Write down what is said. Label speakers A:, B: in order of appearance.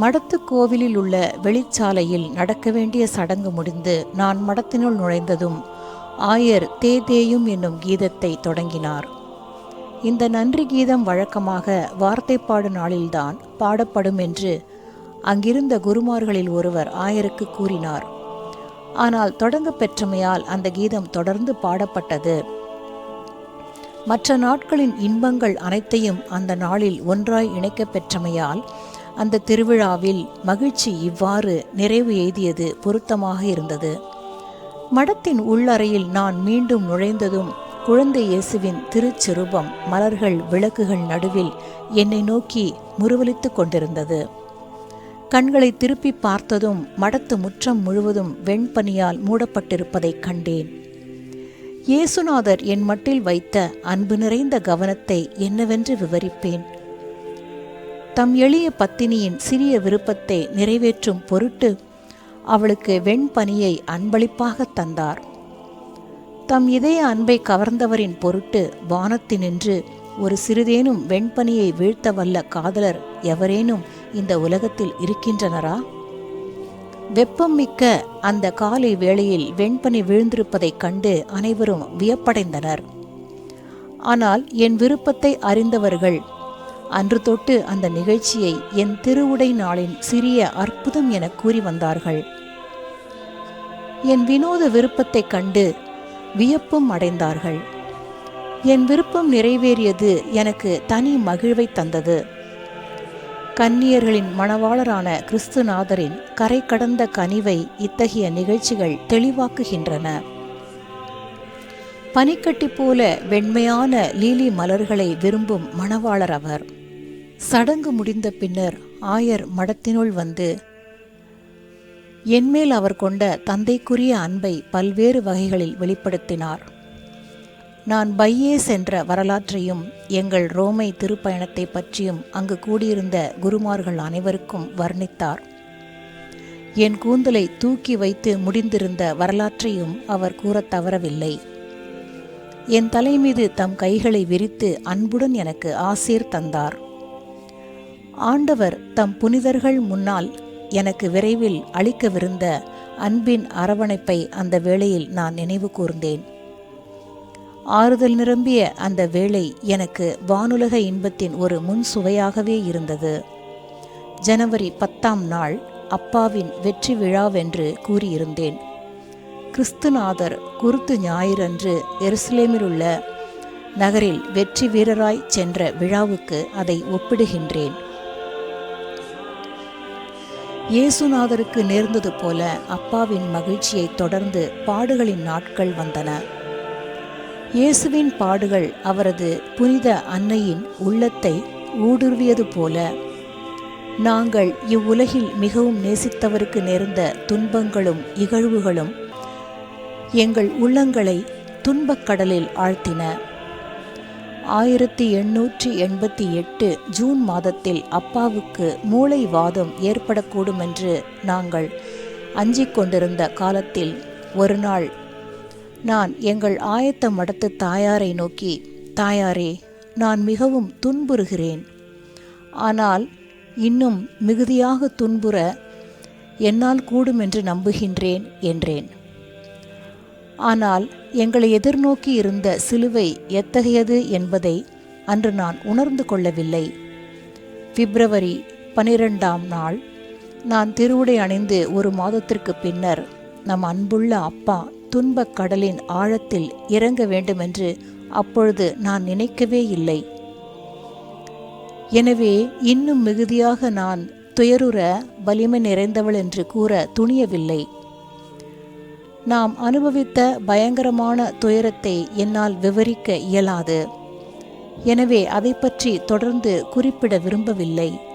A: மடத்து கோவிலில் உள்ள வெளிச்சாலையில் நடக்க வேண்டிய சடங்கு முடிந்து நான் மடத்தினுள் நுழைந்ததும் ஆயர் தே தேயும் என்னும் கீதத்தை தொடங்கினார். இந்த நன்றி கீதம் வழக்கமாக வார்த்தைப்பாடு நாளில்தான் பாடப்படும் என்று அங்கிருந்த குருமார்களில் ஒருவர் ஆயருக்கு கூறினார். ஆனால் தொடங்க பெற்றமையால் அந்த கீதம் தொடர்ந்து பாடப்பட்டது. மற்ற நாட்களின் இன்பங்கள் அனைத்தையும் அந்த நாளில் ஒன்றாய் இணைக்கப் பெற்றமையால் அந்த திருவிழாவில் மகிழ்ச்சி இவ்வாறு நிறைவு எய்தியது பொருத்தமாக இருந்தது. மடத்தின் உள்ளறையில் நான் மீண்டும் நுழைந்ததும் குழந்தை இயேசுவின் திருச்சிறுபம் மலர்கள் விளக்குகள் நடுவில் என்னை நோக்கி முறுவலித்துக் கொண்டிருந்தது. கண்களை திருப்பி பார்த்ததும் மடத்து முற்றம் முழுவதும் வெண்பனியால் மூடப்பட்டிருப்பதைக் கண்டேன். இயேசுநாதர் என் மட்டில் வைத்த அன்பு நிறைந்த கவனத்தை என்னவென்று விவரிப்பேன். தம் எளிய பத்தினியின் சிறிய விருப்பத்தை நிறைவேற்றும் பொருட்டு அவளுக்கு வெண்பனியை அன்பளிப்பாக தந்தார். தம் இதய அன்பை கவர்ந்தவரின் பொருட்டு வானத்தினின்று ஒரு சிறிதேனும் வெண்பனியை வீழ்த்த வல்ல காதலர் எவரேனும் இந்த உலகத்தில் இருக்கின்றனரா? வெப்பம் மிக்க அந்த காலை வேளையில் வெண்பனி விழுந்திருப்பதைக் கண்டு அனைவரும் வியப்படைந்தனர். ஆனால் என் விருப்பத்தை அறிந்தவர்கள் அன்று தொட்டு அந்த நிகழ்ச்சியை என் திருவுடை நாளின் சிறிய அற்புதம் என கூறி வந்தார்கள். என் வினோத விருப்பத்தைக் கண்டு வியப்பும் அடைந்தார்கள். என் விருப்பம் நிறைவேறியது எனக்கு தனி மகிழ்வை தந்தது. கன்னியர்களின் மணவாளரான கிறிஸ்துநாதரின் கரை கடந்த கனிவை இத்தகைய நிகழ்ச்சிகள் தெளிவாக்குகின்றன. பனிக்கட்டி போல வெண்மையான லீலி மலர்களை விரும்பும் மணவாளர் அவர். சடங்கு முடிந்த பின்னர் ஆயர் மடத்தினுள் வந்து என்மேல் அவர் கொண்ட தந்தைக்குரிய அன்பை பல்வேறு வகைகளில் வெளிப்படுத்தினார். நான் பையே சென்ற வரலாற்றையும் எங்கள் ரோமை திருப்பயணத்தை பற்றியும் அங்கு கூடியிருந்த குருமார்கள் அனைவருக்கும் வர்ணித்தார். என் கூந்தலை தூக்கி வைத்து முடிந்திருந்த வரலாற்றையும் அவர் கூறத் தவறவில்லை. என் தலை மீது தம் கைகளை விரித்து அன்புடன் எனக்கு ஆசீர் தந்தார். ஆண்டவர் தம் புனிதர்கள் முன்னால் எனக்கு விரைவில் அளிக்கவிருந்த அன்பின் அரவணைப்பை அந்த வேளையில் நான் நினைவு கூர்ந்தேன். ஆறுதல் நிரம்பிய அந்த வேளை எனக்கு வானுலக இன்பத்தின் ஒரு முன் சுவையாகவே இருந்தது. ஜனவரி பத்தாம் நாள் அப்பாவின் வெற்றி விழாவென்று கூறியிருந்தேன். கிறிஸ்துநாதர் குருத்து ஞாயிறன்று எருசலேமிலுள்ள நகரில் வெற்றி வீரராய் சென்ற விழாவுக்கு அதை ஒப்பிடுகின்றேன். இயேசுநாதருக்கு நேர்ந்தது போல அப்பாவின் மகிழ்ச்சியை தொடர்ந்து பாடுகளின் நாட்கள் வந்தன. இயேசுவின் பாடுகள் அவரது புனித அன்னையின் உள்ளத்தை ஊடுருவியது போல நாங்கள் இவ்வுலகில் மிகவும் நேசித்தவருக்கு நேர்ந்த துன்பங்களும் இகழ்வுகளும் எங்கள் உள்ளங்களை துன்பக்கடலில் ஆழ்த்தின. ஆயிரத்தி எண்ணூற்றி எண்பத்தி எட்டு ஜூன் மாதத்தில் அப்பாவுக்கு மூளை வாதம் ஏற்படக்கூடும் என்று நாங்கள் அஞ்சிக் கொண்டிருந்த காலத்தில் ஒரு நாள் நான் எங்கள் ஆயத்த மடத்து தாயாரை நோக்கி தாயாரே நான் மிகவும் துன்புறுகிறேன். ஆனால் இன்னும் மிகுதியாக துன்புற என்னால் கூடும் என்று நம்புகின்றேன் என்றேன். ஆனால் எங்களை எதிர்நோக்கி இருந்த சிலுவை எத்தகையது என்பதை அன்று நான் உணர்ந்து கொள்ளவில்லை. பிப்ரவரி பனிரெண்டாம் நாள் நான் திருவுடை அணிந்து ஒரு மாதத்திற்கு பின்னர் நம் அன்புள்ள அப்பா துன்பக் கடலின் ஆழத்தில் இறங்க வேண்டுமென்று அப்பொழுது நான் நினைக்கவே இல்லை. எனவே இன்னும் மிகுதியாக நான் துயருற வலிமை நிறைந்தவள் என்று கூற துணியவில்லை. நாம் அனுபவித்த பயங்கரமான துயரத்தை என்னால் விவரிக்க இயலாது. எனவே அதை பற்றி தொடர்ந்து குறிப்பிட விரும்பவில்லை.